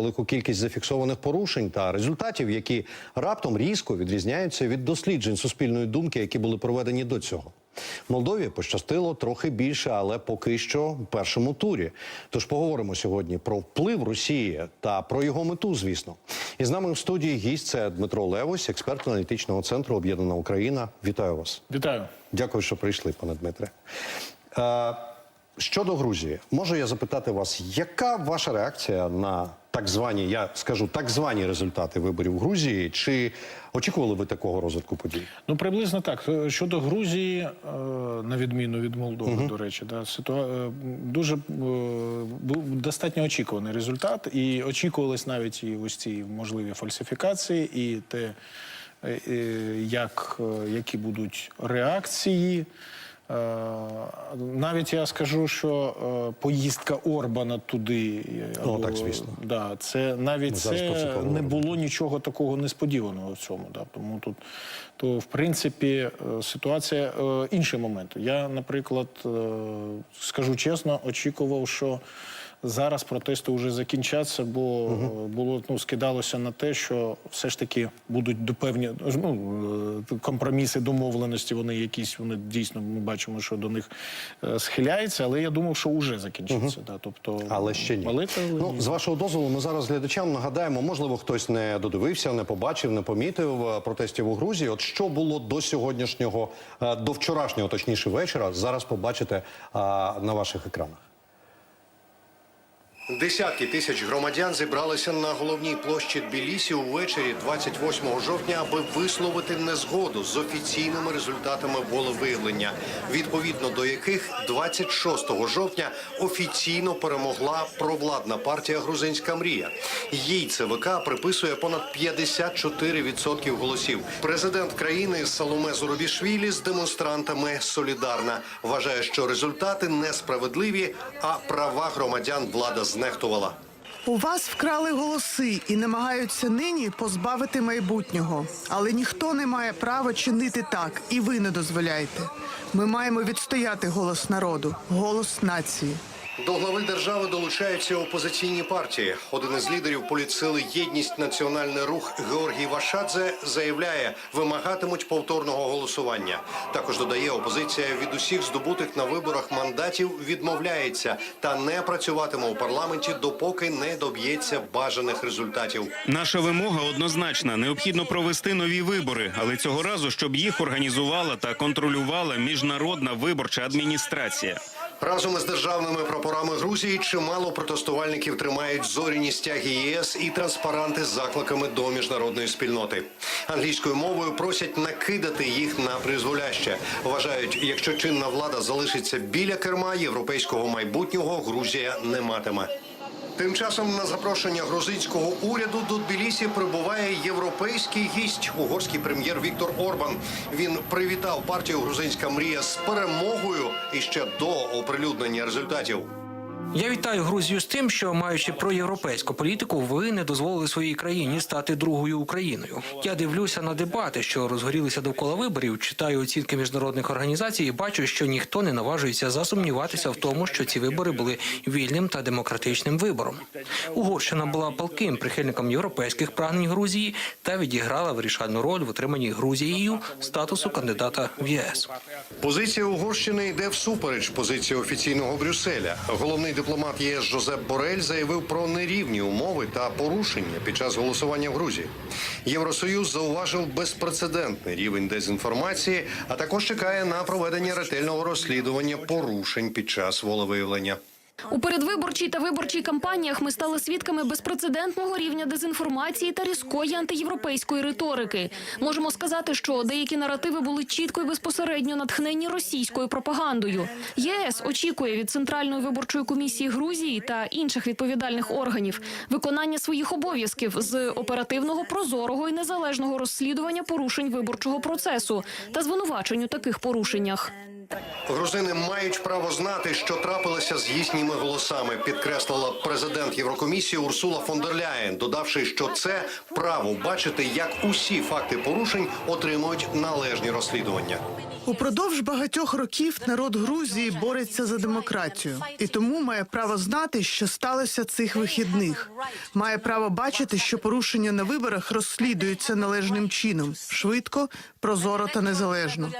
велику кількість зафіксованих порушень та результатів, які раптом різко відрізняються від досліджень суспільної думки, які були проведені до цього. Молдові пощастило трохи більше, але поки що в першому турі. Тож поговоримо сьогодні про вплив Росії та про його мету, звісно. І з нами в студії гість це Дмитро Левось, експерт аналітичного центру Об'єднана Україна. Вітаю вас. Вітаю. Дякую, що прийшли, пане Дмитре. Е, щодо Грузії, можу я запитати вас, яка ваша реакція на так звані, я скажу, так звані результати виборів в Грузії? Чи очікували ви такого розвитку подій? Ну приблизно так. Е, Щодо Грузії, е, на відміну від Молдови, до речі, да, ситуа... е, дуже був достатньо очікуваний результат, і очікувались навіть і ось ці можливі фальсифікації, і те, як, які будуть реакції. Е, Навіть я скажу, що е, поїздка Орбана туди, е, Ну, так, звісно. Да, це навіть Ми це не було нічого такого несподіваного в цьому. Да. Тому тут, то в принципі, ситуація інший момент. Я, наприклад, скажу чесно, очікував, що. Зараз протести вже закінчаться, бо е, було ну скидалося на те, що все ж таки будуть до певні ну, е, компроміси, домовленості. Вони якісь вони дійсно ми бачимо, що до них е, схиляється. Але я думав, що вже закінчиться. Да, тобто, Але ще ні. Але, але Ну, ні. з вашого дозволу, ми зараз глядачам нагадаємо, можливо, хтось не додивився, не побачив, не помітив протестів у Грузії. От що було до сьогоднішнього, до вчорашнього, точніше, вечора, зараз побачите на ваших екранах. Десятки тисяч громадян зібралися на головній площі Тбілісі увечері 28 жовтня, аби висловити незгоду з офіційними результатами волевиявлення, відповідно до яких 26 жовтня офіційно перемогла провладна партія Грузинська мрія. Їй ЦВК приписує понад 54% голосів. Президент країни Саломе Зурабішвілі з демонстрантами солідарна вважає, що результати несправедливі, а права громадян влада знехтувала. У вас вкрали голоси і намагаються нині позбавити майбутнього. Але ніхто не має права чинити так, і ви не дозволяєте. Ми маємо відстояти голос народу, голос нації. До глави держави долучаються опозиційні партії. Один із лідерів політсили Єдність Національний рух Георгій Вашадзе заявляє, вимагатимуть повторного голосування. Також додає, опозиція від усіх здобутих на виборах мандатів відмовляється та не працюватиме у парламенті, допоки не доб'ється бажаних результатів. Наша вимога однозначна: необхідно провести нові вибори, але цього разу, щоб їх організувала та контролювала міжнародна виборча адміністрація. Разом із державними прапорами Грузії чимало протестувальників тримають зоряні стяги ЄС і транспаранти з закликами до міжнародної спільноти. Англійською мовою просять накидати їх на призволяще. Вважають, якщо чинна влада залишиться біля керма європейського майбутнього, Грузія не матиме. Тим часом на запрошення грузинського уряду до Тбілісі прибуває європейський гість, угорський прем'єр Віктор Орбан. Він привітав партію Грузинська мрія з перемогою і ще до оприлюднення результатів. Я вітаю Грузію з тим, що маючи проєвропейську політику, ви не дозволили своїй країні стати другою Україною. Я дивлюся на дебати, що розгорілися довкола виборів, читаю оцінки міжнародних організацій і бачу, що ніхто не наважується засумніватися в тому, що ці вибори були вільним та демократичним вибором. Угорщина була палким прихильником європейських прагнень Грузії та відіграла вирішальну роль в отриманні Грузією статусу кандидата в ЄС. Позиція Угорщини йде всупереч позиції офіційного Брюсселя. Головний дипломат ЄС Жозеп Борель заявив про нерівні умови та порушення під час голосування в Грузії. Євросоюз зауважив безпрецедентний рівень дезінформації, а також чекає на проведення ретельного розслідування порушень під час волевиявлення. У передвиборчій та виборчій кампаніях ми стали свідками безпрецедентного рівня дезінформації та різкої антиєвропейської риторики. Можемо сказати, що деякі наративи були чітко і безпосередньо натхнені російською пропагандою. ЄС очікує від Центральної виборчої комісії Грузії та інших відповідальних органів виконання своїх обов'язків з оперативного, прозорого і незалежного розслідування порушень виборчого процесу та звинувачень у таких порушеннях. Грузини мають право знати, що трапилося з їхніми голосами, підкреслила президент Єврокомісії Урсула фон дер Ляєн, додавши, що це право бачити, як усі факти порушень отримують належні розслідування. Упродовж багатьох років народ Грузії бореться за демократію і тому має право знати, що сталося цих вихідних. Має право бачити, що порушення на виборах розслідуються належним чином, швидко, прозоро та незалежно.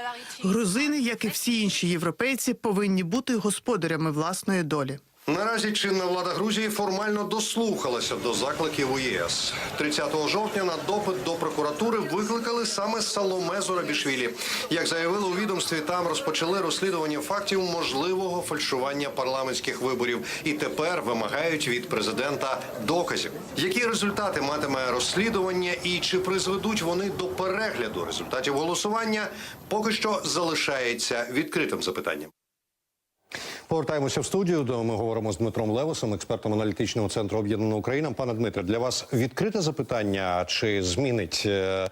Грузини, як і всі інші європейці, повинні бути господарями власної долі. Наразі чинна влада Грузії формально дослухалася до закликів у ЄС. 30 жовтня на допит до прокуратури викликали саме Саломе Зорабішвілі. Як заявили у відомстві, там розпочали розслідування фактів можливого фальшування парламентських виборів і тепер вимагають від президента доказів. Які результати матиме розслідування і чи призведуть вони до перегляду результатів голосування, поки що залишається відкритим запитанням. Повертаємося в студію. де Ми говоримо з Дмитром Левосом, експертом аналітичного центру Об'єднана Україна. Пане Дмитре, для вас відкрите запитання, чи змінить е, е,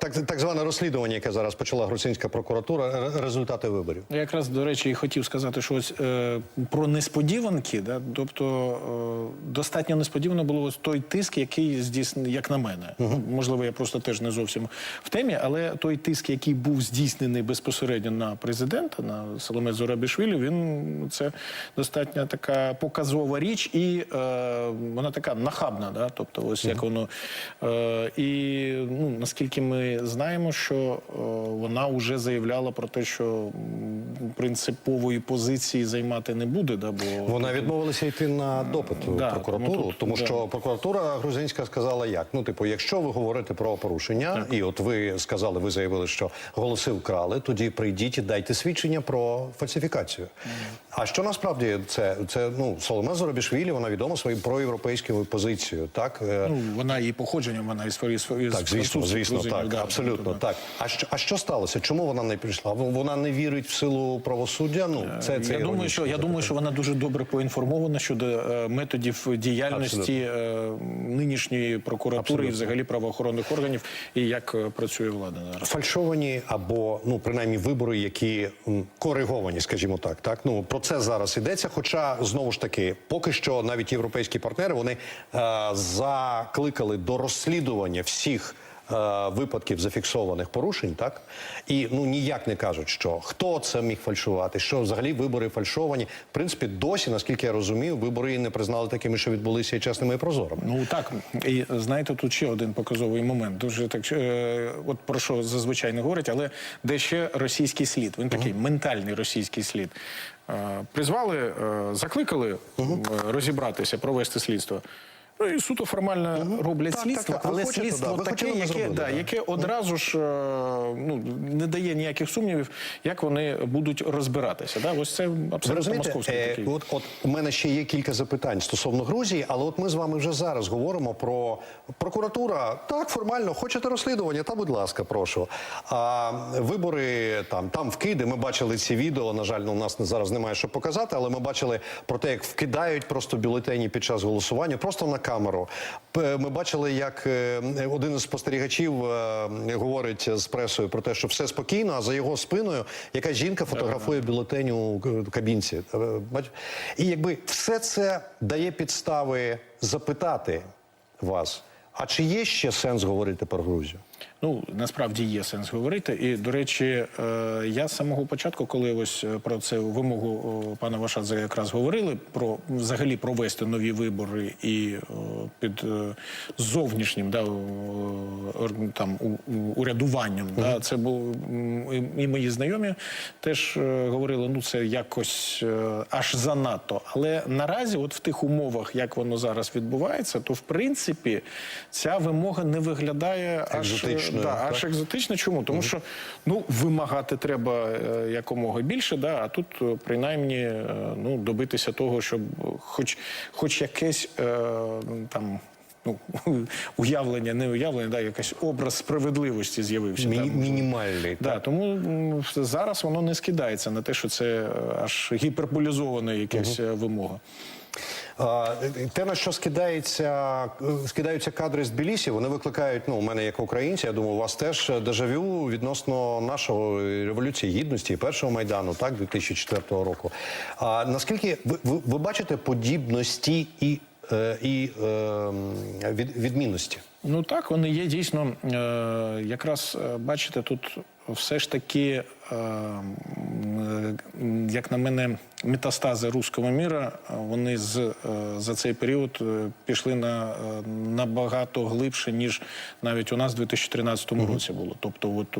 так, так зване розслідування, яке зараз почала грузинська прокуратура, результати виборів? Я якраз до речі і хотів сказати, що ось е, про несподіванки, да, тобто е, достатньо несподівано було ось той тиск, який здійснений, як на мене. Ну, Можливо, я просто теж не зовсім в темі, але той тиск, який був здійснений безпосередньо на президента, на Соломе Зорабішвілі, він це достатньо така показова річ, і е, вона така нахабна. Да? Тобто, ось як воно е, і ну наскільки ми знаємо, що е, вона вже заявляла про те, що принципової позиції займати не буде. Да, бо Вона відмовилася йти на допит Да, прокуратуру, тому тут, тому да. що прокуратура грузинська сказала як. Ну, типу, якщо ви говорите про порушення, і от ви сказали, ви заявили, що голоси вкрали, тоді прийдіть і дайте свідчення про фальсифікацію. А що насправді це? Це ну Соломе Зоробішвілі, вона відома своєю проєвропейською позицією, так? Е, ну вона і походженням, вона із своєї своєї Так, звісно, звісно, так, абсолютно так. А що, а що сталося? Чому вона не прийшла? Вона не вірить в силу правосуддя. Ну це, це я думаю, що я думаю, що вона дуже добре поінформована щодо е, методів діяльності е, нинішньої прокуратури Абсолютно. і взагалі правоохоронних органів і як е, працює влада зараз. фальшовані або ну принаймні вибори, які кориговані, скажімо так. Так ну про це зараз йдеться. Хоча знову ж таки, поки що навіть європейські партнери вони е, закликали до розслідування всіх. Е, Випадків зафіксованих порушень, так і ну ніяк не кажуть, що хто це міг фальшувати, що взагалі вибори фальшовані. В принципі, досі, наскільки я розумію, вибори і не признали такими, що відбулися і чесними і прозорими. Ну так і знаєте, тут ще один показовий момент. Дуже так е, от про що зазвичай не говорять, але де ще російський слід. Він такий ментальний російський слід. Е, призвали, е, закликали е, розібратися, провести слідство. Ну і суто формально роблять Так, слідство, так, так. Але хочете, слідство да, таке, яке, зробили, да, яке одразу ж е, ну, не дає ніяких сумнівів, як вони будуть розбиратися. Да? Ось це абсолютно московський е, такий. от, от у мене ще є кілька запитань стосовно Грузії, але от ми з вами вже зараз говоримо про прокуратура. Так, формально, хочете розслідування, та будь ласка, прошу. А вибори там, там вкиди. Ми бачили ці відео. На жаль, ну, у нас зараз немає що показати, але ми бачили про те, як вкидають просто бюлетені під час голосування, просто на камеру. Ми бачили, як е, один із спостерігачів е, говорить з пресою про те, що все спокійно, а за його спиною якась жінка фотографує бюлетень у кабінці. Е, І якби все це дає підстави запитати вас. А чи є ще сенс говорити про Грузію? Ну насправді є сенс говорити. І до речі, е, я з самого початку, коли ось е, про це вимогу пана Вашадзе якраз говорили, про взагалі провести нові вибори і під е, зовнішнім да, там урядуванням. Да, це був і- мої знайомі теж говорили, ну це якось аж занадто. Але наразі, от в тих умовах, як воно зараз відбувається, то в принципі ця вимога не виглядає аж Екзотичною, да, так? аж екзотично. Чому? Тому що ну вимагати треба е, якомога більше, да, а тут е, принаймні е, ну добитися того, щоб хоч, хоч якесь е, там. Ну, уявлення, не уявлення, да, якийсь образ справедливості з'явився. Да, мінімальний, Да, так? тому зараз воно не скидається на те, що це аж гіперболізована якась е, вимога. Те, на що скидається, е, скидаються кадри з Тбілісі, вони викликають, ну, у мене як українці, я думаю, у вас теж е, дежавю відносно нашого революції гідності і першого майдану, так, 2004 року. А наскільки ви, ви, ви бачите подібності і і, і е, від, відмінності? Ну так, вони є дійсно. Е, якраз е, бачите, тут все ж таки, е, як на мене, метастази руського міра, вони з, е, за цей період е, пішли на е, набагато глибше, ніж навіть у нас в 2013 році було. Тобто, от,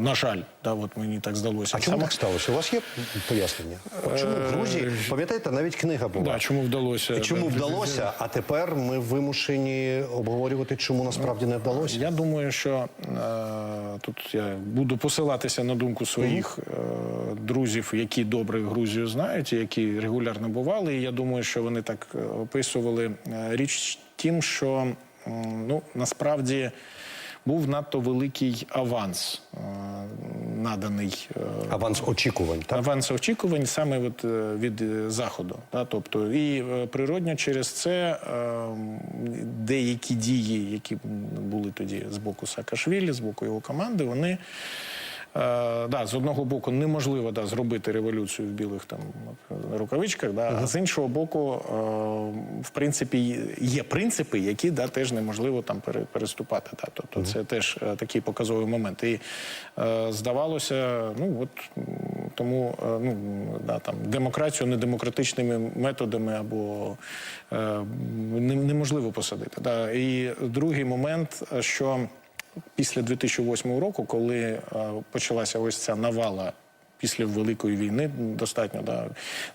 на жаль, да, от мені так здалося. А чому Саме- так сталося? У вас є пояснення? Чому в Грузії, пам'ятаєте, навіть книга була. Да, чому вдалося? Чому вдалося, а тепер ми вимушені обговорювати, чому насправді не вдалося. Я думаю, що е, тут я буду посилатися на думку своїх е, друзів, які добре Грузію знають, які регулярно бували. І я думаю, що вони так е, описували Е, річ тим, що е, ну насправді був надто великий аванс е, наданий. е, Аванс очікувань, так? аванс очікувань саме от, е, від е, заходу. Да? Тобто, і природньо через це е, деякі дії, які були тоді з боку Саакашвілі, з боку його команди, вони. Е, да, з одного боку неможливо да, зробити революцію в білих там рукавичках, да, а з іншого боку, е, в принципі, є принципи, які да, теж неможливо там пере- переступати. Да. Тобто це теж е, такий показовий момент. І здавалося, ну от тому ну, да, там, демократію недемократичними методами або е, неможливо посадити. Да. І другий момент, що після 2008 року, коли е, почалася ось ця навала. Після великої війни достатньо да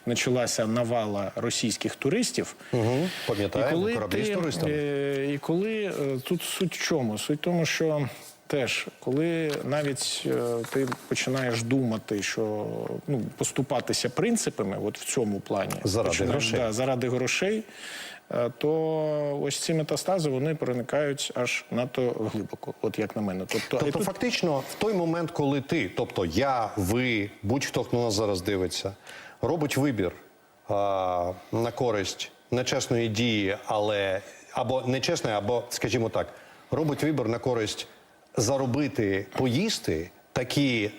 почалася навала російських туристів. Угу. Пам'ятаємо, кораблі з туристами. е, і коли е, тут суть в чому? Суть в тому, що теж, коли навіть е, ти починаєш думати, що ну поступатися принципами, от в цьому плані Заради грошей. Да, заради грошей, е, то ось ці метастази вони проникають аж надто глибоко, от як на мене. Тобто, Тобто, тут- фактично, в той момент, коли ти, тобто я, ви, будь-хто, хто нас зараз дивиться, робить вибір а, на користь нечесної дії, але або нечесної, або, скажімо так, робить вибір на користь заробити, поїсти такі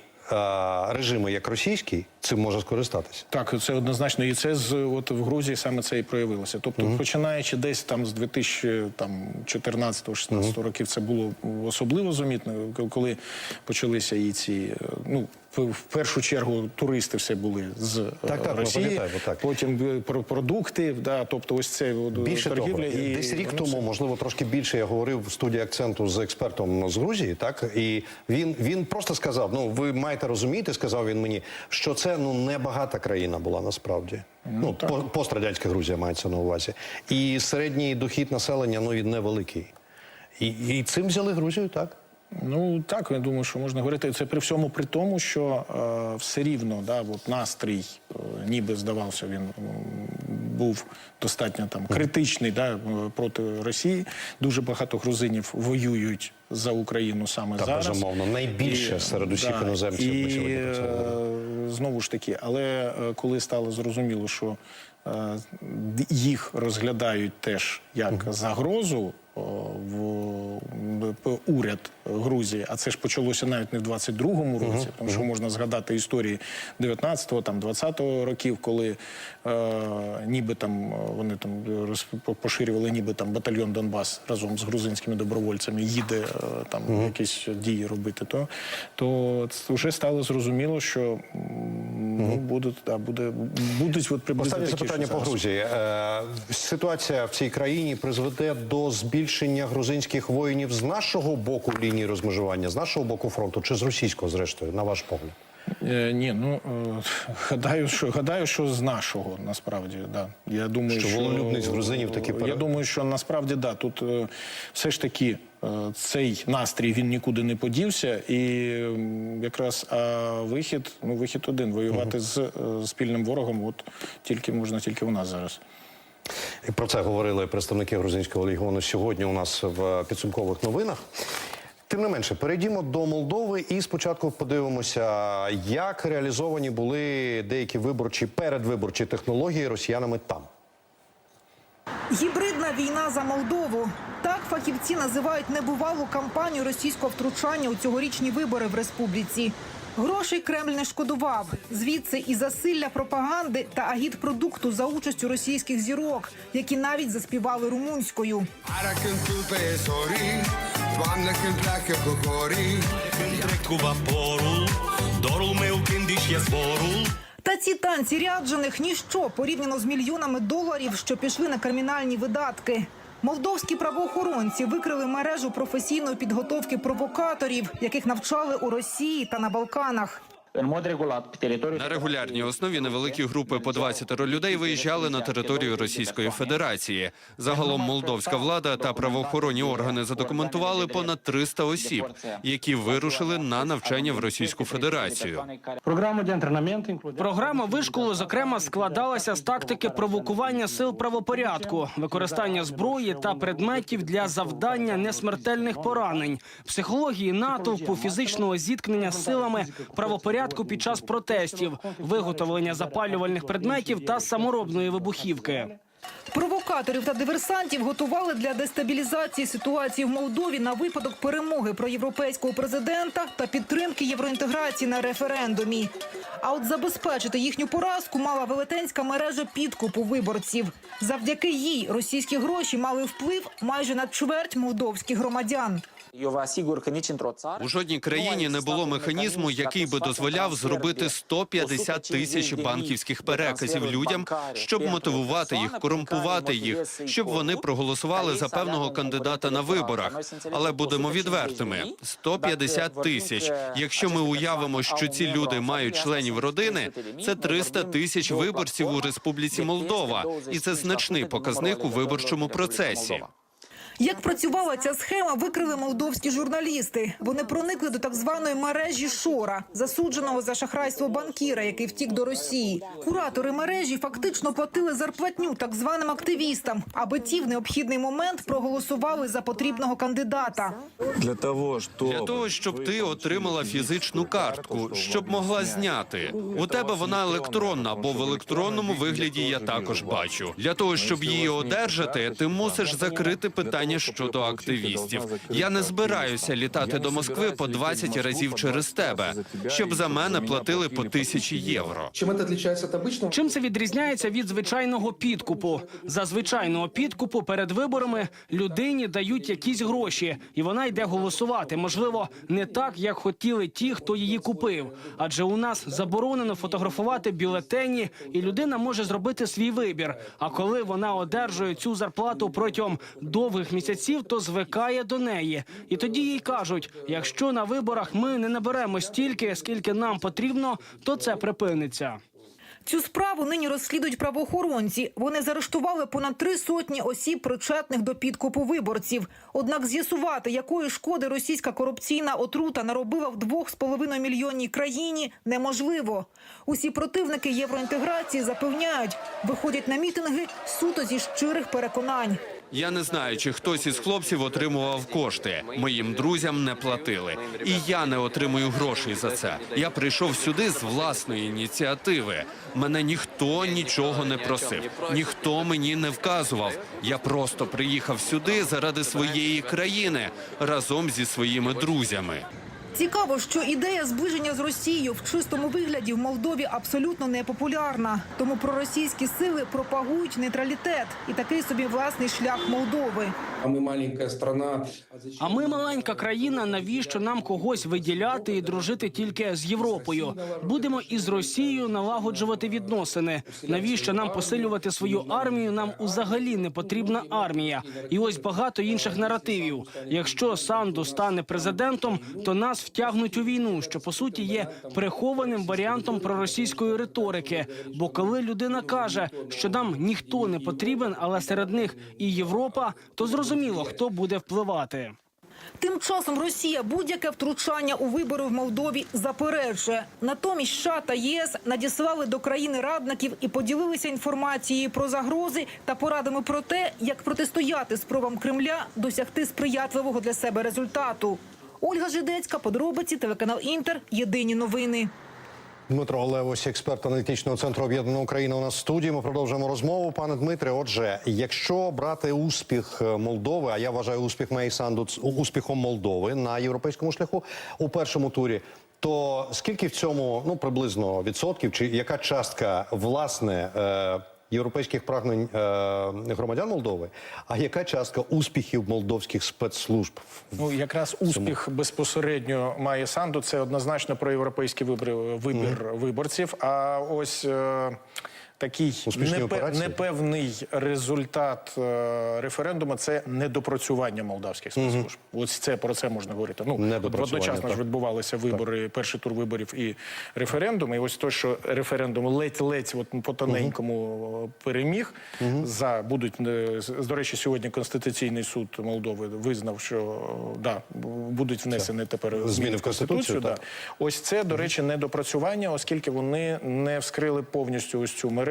режими, як російський, цим може скористатися. Так, це однозначно, і це з от в Грузії саме це і проявилося. Тобто, починаючи десь там з 2014-16 років, це було особливо замітно, коли почалися і ці е, ну. В першу чергу туристи все були з е, Так, так, Росії, так. потім е, про продукти, да, тобто ось це Більше торгівля. того, і десь рік воно тому, можливо, трошки більше я говорив в студії акценту з експертом з Грузії, так і він, він просто сказав: ну ви маєте розуміти, сказав він мені, що це ну не багата країна була насправді. Ну, по- пострадянська Грузія мається на увазі. І середній дохід населення ну він невеликий. І, і цим взяли Грузію, так? Ну так, я думаю, що можна говорити. Це при всьому при тому, що е, все рівно да, от настрій, е, ніби здавався, він був достатньо там критичний да, е, проти Росії. Дуже багато грузинів воюють за Україну саме Та, зараз. безумовно, найбільше серед усіх іноземців ми І, це говоримо. е, знову ж таки, але е, коли стало зрозуміло, що е, їх розглядають теж як загрозу о, в в уряд Грузії, а це ж почалося навіть не в 22-му році, тому що можна згадати історії 19-го, там 20-го років, коли е, ніби там е, вони там поширювали, ніби там батальйон Донбас разом з грузинськими добровольцями їде е, там якісь дії робити, то, то вже стало зрозуміло, що ну, будуть, да, буде, будуть от приблизно Останнє такі запитання по. Грузії. Е, ситуація в цій країні призведе до збільшення грузинських воїнів з нашого боку лінії розмежування, з нашого боку фронту чи з російського, зрештою, на ваш погляд? Е, ні, ну е, гадаю, що гадаю, що з нашого насправді да. Я думаю, Що що, волелюбність грузинів пере- Я думаю, що насправді да. Тут е, все ж таки цей настрій він нікуди не подівся, і якраз а вихід, ну вихід один воювати з е, спільним ворогом. От тільки можна тільки у нас зараз. І про це говорили представники грузинського легіону сьогодні у нас в підсумкових новинах. Тим не менше, перейдімо до Молдови і спочатку подивимося, як реалізовані були деякі виборчі передвиборчі технології росіянами там. Гібридна війна за Молдову. Так фахівці називають небувалу кампанію російського втручання у цьогорічні вибори в республіці. Грошей Кремль не шкодував. Звідси і засилля пропаганди та агітпродукту за участю російських зірок, які навіть заспівали румунською. Та ці танці ряджених ніщо порівняно з мільйонами доларів, що пішли на кримінальні видатки. Молдовські правоохоронці викрили мережу професійної підготовки провокаторів, яких навчали у Росії та на Балканах. На регулярній основі невеликі групи по 20 людей виїжджали на територію Російської Федерації. Загалом молдовська влада та правоохоронні органи задокументували понад 300 осіб, які вирушили на навчання в Російську Федерацію. Програма вишколу, зокрема, складалася з тактики провокування сил правопорядку, використання зброї та предметів для завдання несмертельних поранень, психології натовпу, фізичного зіткнення з силами правопорядку під час протестів, виготовлення запалювальних предметів та саморобної вибухівки. Провокаторів та диверсантів готували для дестабілізації ситуації в Молдові на випадок перемоги проєвропейського президента та підтримки євроінтеграції на референдумі. А от забезпечити їхню поразку мала велетенська мережа підкупу виборців. Завдяки їй російські гроші мали вплив майже на чверть молдовських громадян. У жодній країні не було механізму, який би дозволяв зробити 150 тисяч банківських переказів людям, щоб мотивувати їх, корумпувати їх, щоб вони проголосували за певного кандидата на виборах. Але будемо відвертими: 150 тисяч. Якщо ми уявимо, що ці люди мають членів родини, це 300 тисяч виборців у Республіці Молдова, і це значний показник у виборчому процесі. Як працювала ця схема, викрили молдовські журналісти. Вони проникли до так званої мережі Шора, засудженого за шахрайство банкіра, який втік до Росії. Куратори мережі фактично платили зарплатню так званим активістам, аби ті в необхідний момент проголосували за потрібного кандидата. Для того, щоб, Для того, щоб ти отримала фізичну картку, щоб могла зняти. У тебе вона електронна, бо в електронному вигляді я також бачу. Для того, щоб її одержати, ти мусиш закрити питання щодо активістів. Я не збираюся літати до Москви по 20 разів через тебе, щоб за мене платили по тисячі євро. Чим це відрізняється від обичного? Чим це відрізняється від звичайного підкупу? За звичайного підкупу перед виборами людині дають якісь гроші, і вона йде голосувати. Можливо, не так, як хотіли ті, хто її купив. Адже у нас заборонено фотографувати бюлетені, і людина може зробити свій вибір. А коли вона одержує цю зарплату протягом довгих місяців, то звикає до неї. І тоді їй кажуть: якщо на виборах ми не наберемо стільки, скільки нам потрібно, то це припиниться. Цю справу нині розслідують правоохоронці. Вони заарештували понад три сотні осіб, причетних до підкупу виборців. Однак з'ясувати, якої шкоди російська корупційна отрута наробила в двох з половиною мільйонній країні, неможливо. Усі противники євроінтеграції запевняють, виходять на мітинги суто зі щирих переконань. Я не знаю, чи хтось із хлопців отримував кошти. Моїм друзям не платили, і я не отримую грошей за це. Я прийшов сюди з власної ініціативи. Мене ніхто нічого не просив, ніхто мені не вказував. Я просто приїхав сюди заради своєї країни разом зі своїми друзями. Цікаво, що ідея зближення з Росією в чистому вигляді в Молдові абсолютно не популярна. Тому проросійські сили пропагують нейтралітет і такий собі власний шлях Молдови. А ми маленька страна. А ми маленька країна. Навіщо нам когось виділяти і дружити тільки з Європою? Будемо із Росією налагоджувати відносини. Навіщо нам посилювати свою армію? Нам взагалі не потрібна армія. І ось багато інших наративів. Якщо Санду стане президентом, то нас втягнуть у війну, що по суті є прихованим варіантом проросійської риторики. Бо коли людина каже, що нам ніхто не потрібен, але серед них і Європа, то зрозуміло, хто буде впливати. Тим часом Росія будь-яке втручання у вибори в Молдові заперечує. Натомість США та ЄС надіслали до країни радників і поділилися інформацією про загрози та порадами про те, як протистояти спробам Кремля досягти сприятливого для себе результату. Ольга Жидецька, подробиці, телеканал Інтер. Єдині новини. Дмитро Олевось, експерт аналітичного центру об'єднана Україна. У нас в студії. Ми продовжуємо розмову. Пане Дмитре, отже, якщо брати успіх е, Молдови, а я вважаю успіх Мей Санду успіхом Молдови на європейському шляху у першому турі, то скільки в цьому ну приблизно відсотків, чи яка частка власне е, європейських прагнень е, громадян Молдови, а яка частка успіхів молдовських спецслужб? Ну, якраз успіх безпосередньо має Санду. Це однозначно про європейський вибір, вибір виборців. А ось е, такий непе- непевний результат е, референдуму це недопрацювання молдавських спецслужб. Ось це про це можна говорити. Ну одночасно ж відбувалися вибори, перший тур виборів і референдум. І ось то, що референдум ледь-ледь от по тоненькому переміг. За будуть е, до речі, сьогодні конституційний суд Молдови визнав, що да будуть внесені тепер зміни, в Конституцію, да. Ось це, до речі, недопрацювання, оскільки вони не вскрили повністю ось цю мережу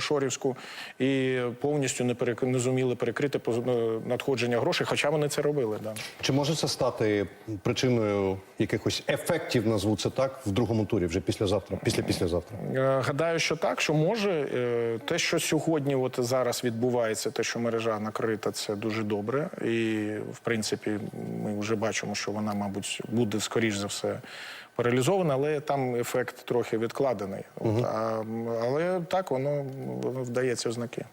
шорівську і повністю не перек... не зуміли перекрити е, надходження грошей, хоча вони це робили. Да. Чи може це стати причиною якихось ефектів, назву це так, в другому турі, вже післязавтра, після післязавтра? Е, Гадаю, що так, що може. Е, Те, що сьогодні, от зараз відбувається, те, що мережа накрита, це дуже добре. І в принципі, ми вже бачимо, що вона, мабуть, буде скоріш за все паралізована, але там ефект трохи відкладений. От, а, але так воно, воно вдається в знаки.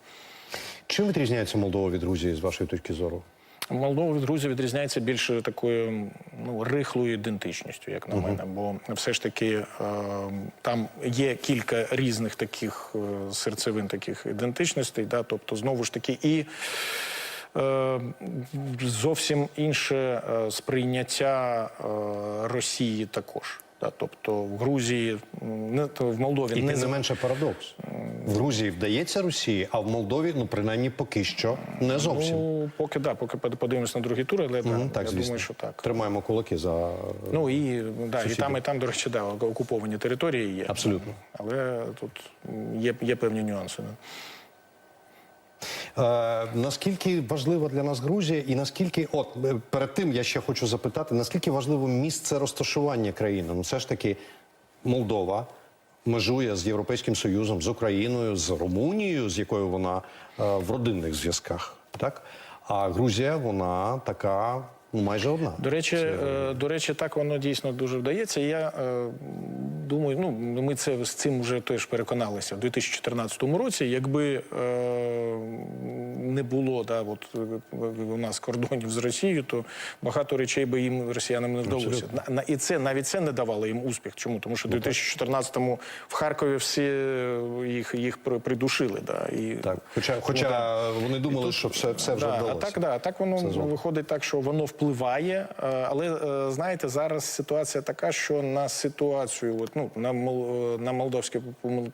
Чим відрізняється Молдова від Грузії з вашої точки зору? Молдова від Грузії відрізняється більше такою ну, рихлою ідентичністю, як на мене. Бо все ж таки е, там є кілька різних таких е, серцевин, таких ідентичностей. Да? Тобто, знову ж таки, і зовсім інше е, сприйняття е, Росії також. Да? Тобто в Грузії, не то в Молдові І не не менше парадокс. В Грузії вдається Росії, а в Молдові, ну принаймні поки що, не зовсім. Ну, поки да, поки подивимось на другий тур, але да, так, я звісно. думаю, що так. Тримаємо кулаки за Ну і да, і там, і там, до речі, да, окуповані території є. Абсолютно. Але тут є, є певні нюанси. да. Е, наскільки важлива для нас Грузія, і наскільки, от е, перед тим я ще хочу запитати, наскільки важливо місце розташування країни? Ну, все ж таки, Молдова межує з Європейським Союзом, з Україною, з Румунією, з якою вона е, в родинних зв'язках, так? А Грузія, вона така ну, майже одна. До речі, е, до речі, так воно дійсно дуже вдається. Я е, думаю, ну ми це з цим вже теж переконалися в 2014 році. Якби е, не було да, от, е, у нас кордонів з Росією, то багато речей би їм росіянам не вдалося. На, і це навіть це не давало їм успіх. Чому? Тому що в 2014-му в Харкові всі е, їх, їх придушили. Да, і, Так, хоча, хоча вони думали, що все, все вже да, а так, да, так воно зробить. виходить так, що воно впливає. е, Але е, знаєте, зараз ситуація така, що на ситуацію, от, ну на на молдовську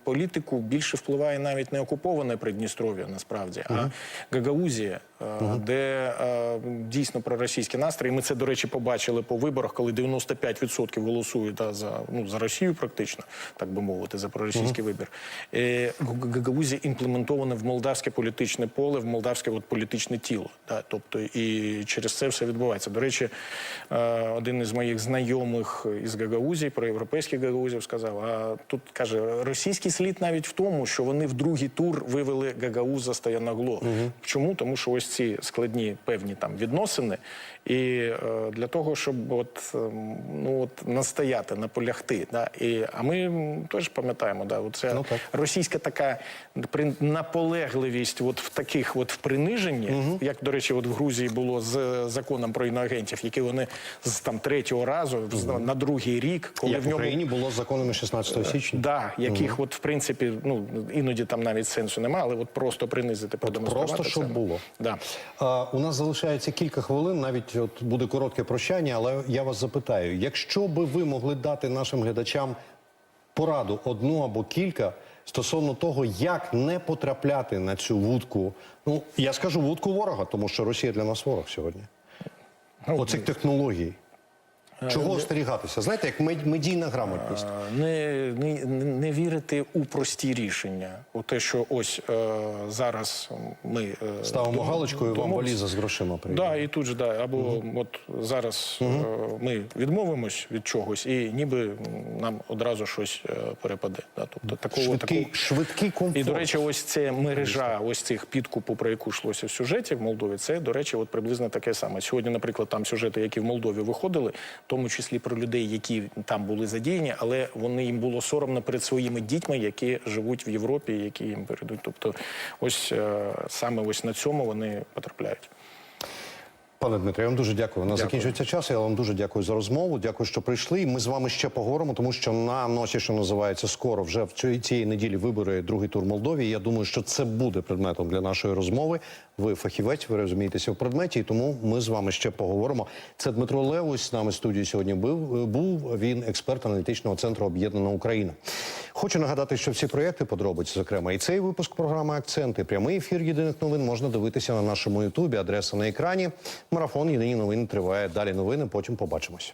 політику більше впливає навіть не окуповане Придністров'я, насправді, а Гагаузія, е, де е, дійсно проросійські настрої. Ми це, до речі, побачили по виборах, коли 95% голосують да, за ну за Росію, практично так би мовити, за проросійський вибір. Е, Гагаузія імплементована в молдавське політичне поле, в молдавське от, політичне тіло. Да, тобто і через це все відбувається. До речі, один із моїх знайомих із Гагаузії, про європейських гагаузів, сказав: а тут каже, російський слід навіть в тому, що вони в другий тур вивели Гагауза Стоянагло. Чому? Тому що ось ці складні певні там відносини. І е, для того, щоб от, ем, ну, от настояти, наполягти. Да? І, а ми теж пам'ятаємо, да, оце Ну, так. російська така при- наполегливість от в таких от в приниженні, як, до речі, от в Грузії було з законом про іноагентів, які вони з там третього разу з- на другий рік, коли Як в ньому Україні було з законами 16 січня. Да, яких от в принципі ну іноді там навіть сенсу немає, але от просто принизити, продемонструвати. Просто щоб це. було. Да. А, у нас залишається кілька хвилин, навіть от буде коротке прощання, але я вас запитаю: якщо би ви могли дати нашим глядачам пораду одну або кілька стосовно того, як не потрапляти на цю вудку, ну я скажу вудку ворога, тому що Росія для нас ворог сьогодні. Оцих технологій. Чого остерігатися? Знаєте, як медійна грамотність. Е, Не, не, не вірити у прості рішення. У те, що ось е, зараз ми е, Ставимо дом- галочку, і вам валіза з грошима прийде. Да, і тут же да, або от зараз е, ми відмовимось від чогось, і ніби нам одразу щось е, перепаде. Да, тобто такого Швидкий, такого. швидкий комфорт. І, до речі, ось ця мережа ось цих підкупу, про яку йшлося в сюжеті в Молдові, це, до речі, от приблизно таке саме. Сьогодні, наприклад, там сюжети, які в Молдові виходили, тому числі про людей, які там були задіяні, але вони їм було соромно перед своїми дітьми, які живуть в Європі, які їм перейдуть. Тобто, ось е, саме ось на цьому вони потрапляють. Пане Дмитре, я вам дуже дякую. У нас Дякую. закінчується час. Я вам дуже дякую за розмову. Дякую, що прийшли. І Ми з вами ще поговоримо, тому що на носі, що називається, скоро вже в цій- цієї неділі вибори другий тур Молдові. Я думаю, що це буде предметом для нашої розмови. Ви фахівець, ви розумієтеся в предметі, і тому ми з вами ще поговоримо. Це Дмитро Левусь з нами в студії сьогодні був. Був він експерт аналітичного центру Об'єднана Україна. Хочу нагадати, що всі проєкти подробиці, зокрема, і цей випуск програми Акценти. Прямий ефір єдиних новин можна дивитися на нашому Ютубі. Адреса на екрані. Марафон Єдині новини триває. Далі новини. Потім побачимось.